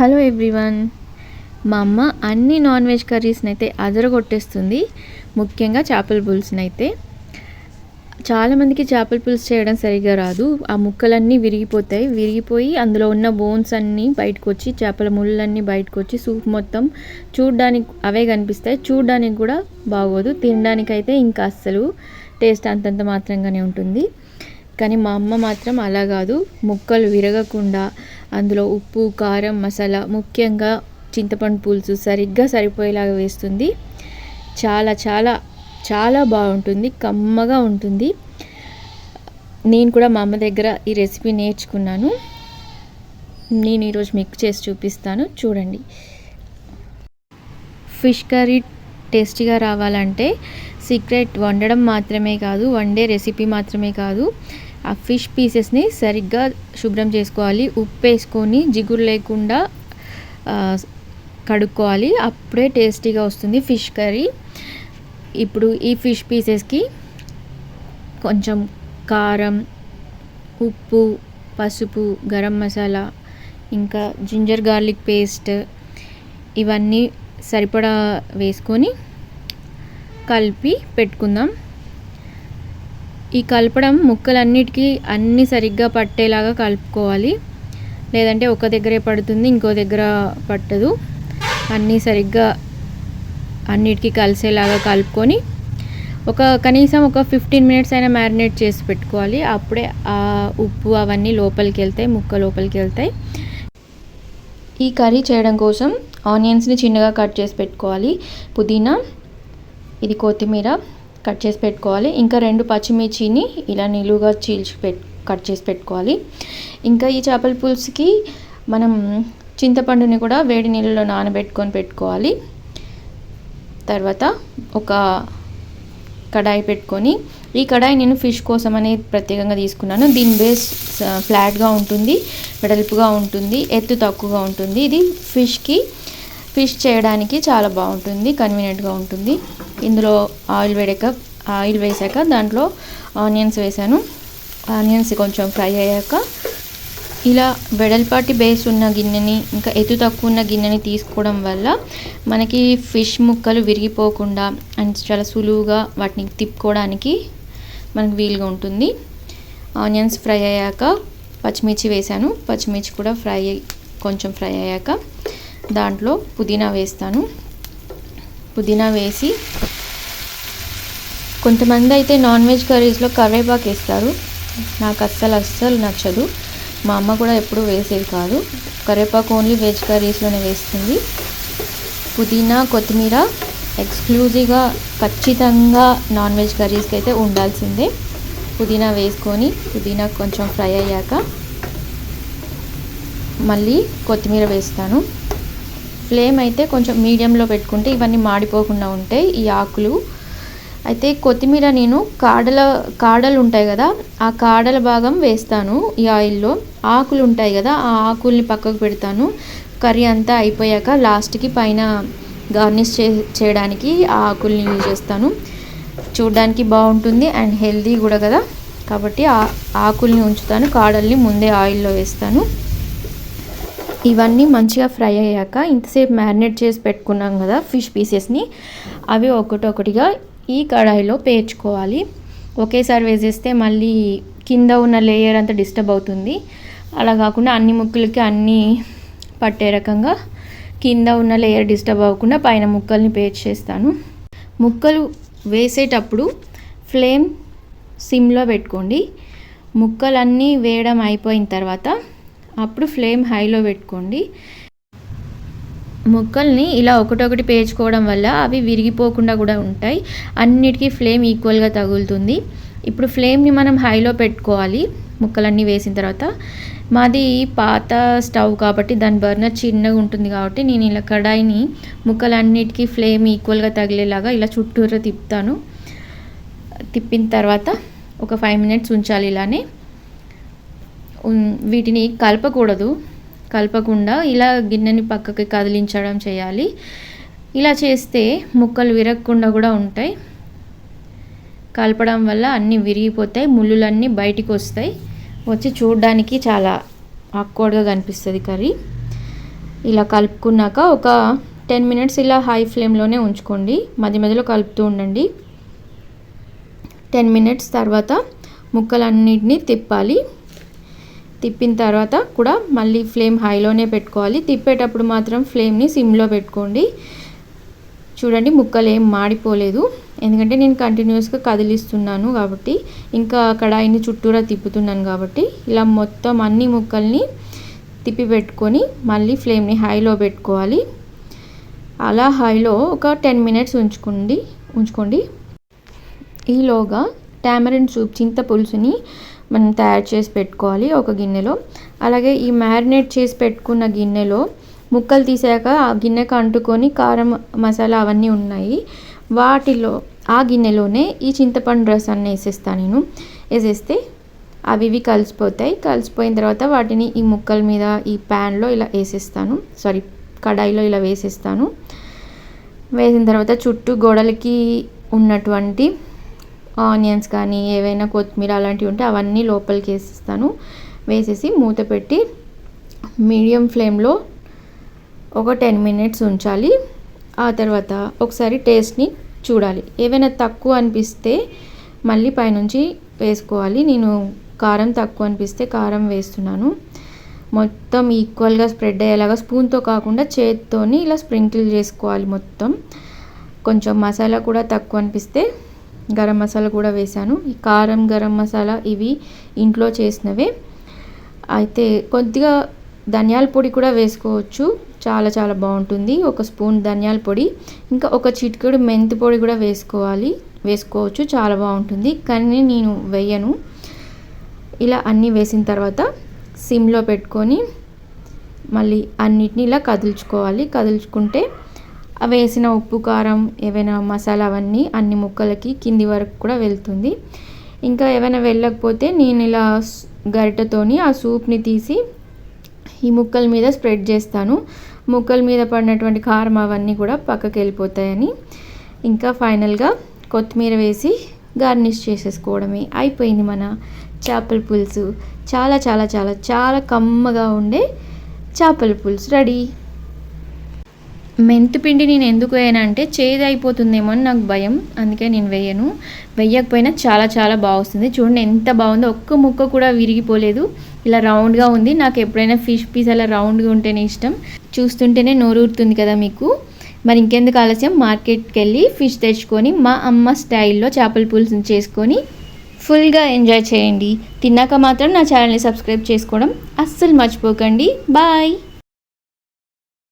Hello everyone. మా అమ్మ అన్ని నాన్ వెజ్ కర్రీస్ని అయితే అదరగొట్టేస్తుంది. ముఖ్యంగా చేపల పులుసుని అయితే. చాలామందికి చేపల పులుసు చేయడం సరిగా రాదు. ఆ ముక్కలన్నీ విరిగిపోతాయి. విరిగిపోయి అందులో ఉన్న బోన్స్ అన్నీ బయటకు వచ్చి చేపల ముళ్ళన్నీ బయటకు వచ్చి సూప్ మొత్తం చూడడానికి అవే కనిపిస్తాయి. చూడడానికి కూడా బాగోదు. తినడానికైతే ఇంకా అస్సలు టేస్ట్ అంతంత మాత్రంగానే ఉంటుంది. కానీ మా అమ్మ మాత్రం అలా కాదు. ముక్కలు విరగకుండా అందులో ఉప్పు కారం మసాలా ముఖ్యంగా చింతపండు పులుసు సరిగ్గా సరిపోయేలాగా వేస్తుంది. చాలా చాలా చాలా బాగుంటుంది. కమ్మగా ఉంటుంది. నేను కూడా మా అమ్మ దగ్గర ఈ రెసిపీ నేర్చుకున్నాను. నేను ఈరోజు మీకు చేసి చూపిస్తాను. చూడండి. ఫిష్ కర్రీ టేస్టీగా రావాలంటే సీక్రెట్ వండడం మాత్రమే కాదు వండే రెసిపీ మాత్రమే కాదు. ఆ ఫిష్ పీసెస్ని సరిగ్గా శుభ్రం చేసుకోవాలి. ఉప్పు వేసుకొని జిగురు లేకుండా కడుక్కోవాలి. అప్పుడే టేస్టీగా వస్తుంది ఫిష్ కర్రీ. ఇప్పుడు ఈ ఫిష్ పీసెస్కి కొంచెం కారం ఉప్పు పసుపు గరం మసాలా ఇంకా జింజర్ గార్లిక్ పేస్ట్ ఇవన్నీ సరిపడా వేసుకొని కలిపి పెట్టుకుందాం. ఈ కలపడం ముక్కలన్నిటికీ అన్నీ సరిగ్గా పట్టేలాగా కలుపుకోవాలి. లేదంటే ఒక దగ్గరే పడుతుంది ఇంకో దగ్గర పట్టదు. అన్నీ సరిగ్గా అన్నిటికీ కలిసేలాగా కలుపుకొని ఒక కనీసం ఒక ఫిఫ్టీన్ మినిట్స్ అయినా మ్యారినేట్ చేసి పెట్టుకోవాలి. అప్పుడే ఆ ఉప్పు అవన్నీ లోపలికి వెళ్తాయి ముక్క లోపలికి వెళ్తాయి. ఈ కర్రీ చేయడం కోసం ఆనియన్స్ని చిన్నగా కట్ చేసి పెట్టుకోవాలి. పుదీనా ఇది కొత్తిమీర కట్ చేసి పెట్టుకోవాలి. ఇంకా రెండు పచ్చిమిర్చిని ఇలా నిలువుగా చీల్చి పెట్ కట్ చేసి పెట్టుకోవాలి. ఇంకా ఈ చేపల పులుసుకి మనం చింతపండుని కూడా వేడి నీళ్ళలో నానబెట్టుకొని పెట్టుకోవాలి. తర్వాత ఒక కడాయి పెట్టుకొని ఈ కడాయి నేను ఫిష్ కోసం అనేది ప్రత్యేకంగా తీసుకున్నాను. దీని బేస్ ఫ్లాట్గా ఉంటుంది వెడల్పుగా ఉంటుంది ఎత్తు తక్కువగా ఉంటుంది. ఇది ఫిష్కి ఫిష్ చేయడానికి చాలా బాగుంటుంది కన్వీనియంట్గా ఉంటుంది. ఇందులో ఆయిల్ వేడాక ఆయిల్ వేసాక దాంట్లో ఆనియన్స్ వేసాను. ఆనియన్స్ కొంచెం ఫ్రై అయ్యాక ఇలా వెడల్పాటి బేస్ ఉన్న గిన్నెని ఇంకా ఎత్తు తక్కువ ఉన్న గిన్నెని తీసుకోవడం వల్ల మనకి ఫిష్ ముక్కలు విరిగిపోకుండా అండ్ చాలా సులువుగా వాటిని తిప్పుకోవడానికి మనకు వీలుగా ఉంటుంది. ఆనియన్స్ ఫ్రై అయ్యాక పచ్చిమిర్చి వేసాను. పచ్చిమిర్చి కూడా ఫ్రై కొంచెం ఫ్రై అయ్యాక దాంట్లో పుదీనా వేస్తాను. పుదీనా వేసి కొంతమంది అయితే నాన్ వెజ్ కర్రీస్లో కరివేపాకు వేస్తారు. నాకు అస్సలు అస్సలు నచ్చదు. మా అమ్మ కూడా ఎప్పుడూ వేసేది కాదు. కరివేపాకు ఓన్లీ వెజ్ కర్రీస్లోనే వేస్తుంది. పుదీనా కొత్తిమీర ఎక్స్క్లూజివ్గా ఖచ్చితంగా నాన్ వెజ్ కర్రీస్కి అయితే ఉండాల్సిందే. పుదీనా వేసుకొని పుదీనా కొంచెం ఫ్రై అయ్యాక మళ్ళీ కొత్తిమీర వేస్తాను. ఫ్లేమ్ అయితే కొంచెం మీడియంలో పెట్టుకుంటే ఇవన్నీ మాడిపోకుండా ఉంటాయి. ఈ ఆకులు అయితే కొత్తిమీర నేను కాడల కాడలు ఉంటాయి కదా ఆ కాడల భాగం వేస్తాను ఈ ఆయిల్లో. ఆకులు ఉంటాయి కదా ఆ ఆకుల్ని పక్కకు పెడతాను. కర్రీ అంతా అయిపోయాక లాస్ట్కి పైన గార్నిష్ చే చేయడానికి ఆ ఆకుల్ని యూజ్ చేస్తాను. చూడడానికి బాగుంటుంది అండ్ హెల్దీ కూడా కదా. కాబట్టి ఆ ఆకుల్ని ఉంచుతాను కాడల్ని ముందే ఆయిల్లో వేస్తాను. ఇవన్నీ మంచిగా ఫ్రై అయ్యాక ఇంతసేపు మ్యారినేట్ చేసి పెట్టుకున్నాం కదా ఫిష్ పీసెస్ని అవి ఒకటొకటిగా ఈ కడాయిలో పేర్చుకోవాలి. ఒకేసారి వేసేస్తే మళ్ళీ కింద ఉన్న లేయర్ అంతా డిస్టర్బ్ అవుతుంది. అలా కాకుండా అన్ని ముక్కలకి అన్నీ పట్టే రకంగా కింద ఉన్న లేయర్ డిస్టర్బ్ అవ్వకుండా పైన ముక్కల్ని పేర్చేస్తాను ముక్కలు వేసేటప్పుడు ఫ్లేమ్ సిమ్లో పెట్టుకోండి. ముక్కలన్నీ వేయడం అయిపోయిన తర్వాత అప్పుడు ఫ్లేమ్ హైలో పెట్టుకోండి. ముక్కల్ని ఇలా ఒకటొకటి పేర్చుకోవడం వల్ల అవి విరిగిపోకుండా కూడా ఉంటాయి. అన్నిటికీ ఫ్లేమ్ ఈక్వల్గా తగులుతుంది. ఇప్పుడు ఫ్లేమ్ని మనం హైలో పెట్టుకోవాలి. ముక్కలన్నీ వేసిన తర్వాత మాది పాత స్టవ్ కాబట్టి దాని బర్నర్ చిన్నగా ఉంటుంది కాబట్టి నేను ఇలా కడాయిని ముక్కలన్నిటికీ ఫ్లేమ్ ఈక్వల్గా తగిలేలాగా ఇలా చుట్టూరా తిప్పుతాను. తిప్పిన తర్వాత ఒక ఫైవ్ మినిట్స్ ఉంచాలి ఇలానే. వీటిని కలపకూడదు. కలపకుండా ఇలా గిన్నెని పక్కకి కదిలించడం చేయాలి. ఇలా చేస్తే ముక్కలు విరగకుండా కూడా ఉంటాయి. కలపడం వల్ల అన్నీ విరిగిపోతాయి ముళ్ళులన్నీ బయటికి వస్తాయి. వచ్చి చూడడానికి చాలా ఆక్వర్డ్గా కనిపిస్తుంది కర్రీ. ఇలా కలుపుకున్నాక ఒక టెన్ మినిట్స్ ఇలా హై ఫ్లేమ్లోనే ఉంచుకోండి. మధ్య మధ్యలో కలుపుతూ ఉండండి. టెన్ మినిట్స్ తర్వాత ముక్కలన్నిటిని తిప్పాలి. తిప్పిన తర్వాత కూడా మళ్ళీ ఫ్లేమ్ హైలోనే పెట్టుకోవాలి. తిప్పేటప్పుడు మాత్రం ఫ్లేమ్ని సిమ్లో పెట్టుకోండి. చూడండి ముక్కలు ఏం మాడిపోలేదు. ఎందుకంటే నేను కంటిన్యూస్గా కదిలిస్తున్నాను కాబట్టి ఇంకా కడాయిని చుట్టూరా తిప్పుతున్నాను కాబట్టి ఇలా మొత్తం అన్ని ముక్కల్ని తిప్పి పెట్టుకొని మళ్ళీ ఫ్లేమ్ని హైలో పెట్టుకోవాలి. అలా హైలో ఒక టెన్ మినిట్స్ ఉంచుకోండి ఉంచుకోండి. ఈలోగా టామరిన్ సూప్ చింత పులుసుని మనం తయారు చేసి పెట్టుకోవాలి ఒక గిన్నెలో. అలాగే ఈ మ్యారినేట్ చేసి పెట్టుకున్న గిన్నెలో ముక్కలు తీసాక ఆ గిన్నెకు అంటుకొని కారం మసాలా అవన్నీ ఉన్నాయి. వాటిలో ఆ గిన్నెలోనే ఈ చింతపండు రసాన్ని వేసేస్తాను నేను. వేసేస్తే అవి ఇవి కలిసిపోతాయి. కలిసిపోయిన తర్వాత వాటిని ఈ ముక్కల మీద ఈ ప్యాన్లో ఇలా వేసేస్తాను. సారీ కడాయిలో ఇలా వేసేస్తాను. వేసిన తర్వాత చుట్టూ గోడలకి ఉన్నటువంటి ఆనియన్స్ కానీ ఏవైనా కొత్తిమీర అలాంటివి ఉంటే అవన్నీ లోపలికి వేసేస్తాను. వేసేసి మూత పెట్టి మీడియం ఫ్లేమ్లో ఒక టెన్ మినిట్స్ ఉంచాలి. ఆ తర్వాత ఒకసారి టేస్ట్ని చూడాలి. ఏవైనా తక్కువ అనిపిస్తే మళ్ళీ పైనుంచి వేసుకోవాలి. నేను కారం తక్కువ అనిపిస్తే కారం వేస్తున్నాను. మొత్తం ఈక్వల్గా స్ప్రెడ్ అయ్యేలాగా స్పూన్తో కాకుండా చేతితోని ఇలా స్ప్రింకిల్ చేసుకోవాలి మొత్తం. కొంచెం మసాలా కూడా తక్కువ అనిపిస్తే గరం మసాలా కూడా వేసాను ఈ కారం గరం మసాలా ఇవి ఇంట్లో చేసినవే. అయితే కొద్దిగా ధనియాల పొడి కూడా వేసుకోవచ్చు. చాలా చాలా బాగుంటుంది. ఒక స్పూన్ ధనియాల పొడి ఇంకా ఒక చిటికెడు మెంతి పొడి కూడా వేసుకోవాలి. వేసుకోవచ్చు. చాలా బాగుంటుంది. కానీ నేను వేయను. ఇలా అన్నీ వేసిన తర్వాత సిమ్లో పెట్టుకొని మళ్ళీ అన్నిటిని ఇలా కదుల్చుకోవాలి. కదుల్చుకుంటే వేసిన ఉప్పు కారం ఏవైనా మసాలా అవన్నీ అన్ని ముక్కలకి కింది వరకు కూడా వెళ్తుంది. ఇంకా ఏమైనా వెళ్ళకపోతే నేను ఇలా గరిటతోని ఆ సూప్ని తీసి ఈ ముక్కల మీద స్ప్రెడ్ చేస్తాను. ముక్కల మీద పడినటువంటి కారం అవన్నీ కూడా పక్కకి వెళ్ళిపోతాయని. ఇంకా ఫైనల్గా కొత్తిమీర వేసి గార్నిష్ చేసేసుకోవడమే. అయిపోయింది మన చేపల పులుసు. చాలా చాలా చాలా చాలా కమ్మగా ఉండే చేపల పులుసు రెడీ. మెంతిపిండి నేను ఎందుకు వేయనంటే చేదు అయిపోతుందేమో అని నాకు భయం. అందుకే నేను వేయను. వేయకపోయినా చాలా చాలా బాగుస్తుంది. చూడండి ఎంత బాగుందో. ఒక్క ముక్క కూడా విరిగిపోలేదు. ఇలా రౌండ్గా ఉంది. నాకు ఎప్పుడైనా ఫిష్ పీస్ అలా రౌండ్గా ఉంటేనే ఇష్టం. చూస్తుంటేనే నోరూరుతుంది కదా మీకు. మరి ఇంకెందుకు ఆలస్యం? మార్కెట్కి వెళ్ళి ఫిష్ తెచ్చుకొని మా అమ్మ స్టైల్లో చేపల పులుసుని చేసుకొని ఫుల్గా ఎంజాయ్ చేయండి. తిన్నాక మాత్రం నా ఛానల్ని సబ్స్క్రైబ్ చేసుకోవడం అస్సలు మర్చిపోకండి. బాయ్!